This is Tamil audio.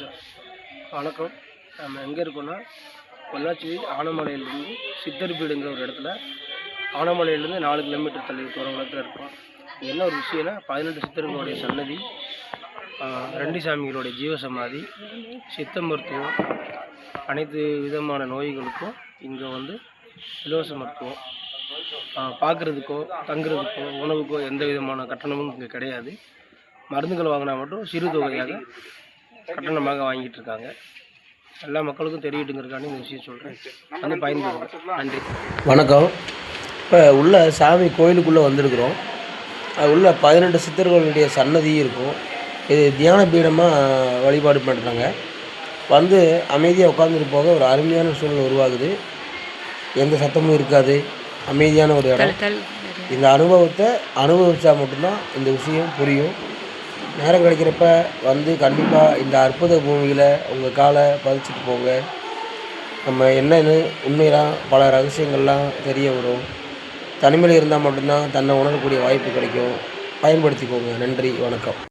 சார் வணக்கம். நம்ம எங்கே இருக்கோம்னா பொள்ளாச்சி ஆனமலையிலேருந்து சித்தர்பீடுங்கிற ஒரு இடத்துல ஆனமலையிலேருந்து நாலு கிலோமீட்டர் தள்ளி தூரத்தில் இருக்கோம். என்ன ஒரு விஷயம்னா பதினெட்டு சித்தர்களுடைய சன்னதி ரெண்டு சாமிகளுடைய ஜீவசமாதி சித்த மருத்துவம் அனைத்து விதமான நோய்களுக்கும் இங்கே வந்து இலவச மருத்துவம். பார்க்குறதுக்கோ தங்குறதுக்கோ உணவுக்கோ எந்த விதமான கட்டணமும் இங்கே கிடையாது. மருந்துகள் வாங்கினா மட்டும் சிறு தொகையாக கட்டணமாக வாங்கிட்டு இருக்காங்க எல்லா மக்களுக்கும் தெரியட்டுங்கிறதுக்காண்டி இந்த விஷயம் சொல்கிறேன் வந்து பயன்படுங்க நன்றி. வணக்கம். இப்போ உள்ள சாமி கோயிலுக்குள்ளே வந்திருக்கிறோம். அது உள்ள பதினெட்டு சித்தர்களுடைய சன்னதி இருக்கும். இது தியான பீடமாக வழிபாடு பண்ணுறாங்க வந்து அமைதியாக உட்காந்துட்டு போக ஒரு அருமையான சூழ்நிலை உருவாகுது. எந்த சத்தமும் இருக்காது. அமைதியான ஒரு இடம். இந்த அனுபவத்தை அனுபவிச்சா மட்டும்தான் இந்த விஷயம் புரியும். நேரம் கிடைக்கிறப்ப வந்து கண்டிப்பாக இந்த அற்புத பூமியில் உங்கள் காலை பதிச்சுட்டு போங்க. நம்ம என்னன்னு உண்மையெல்லாம் பல ரகசியங்கள்லாம் தெரிய வரும். தனிமையில் இருந்தால் மட்டும்தான் தன்னை உணரக்கூடிய வாய்ப்பு கிடைக்கும். பயன்படுத்திக்கோங்க. நன்றி. வணக்கம்.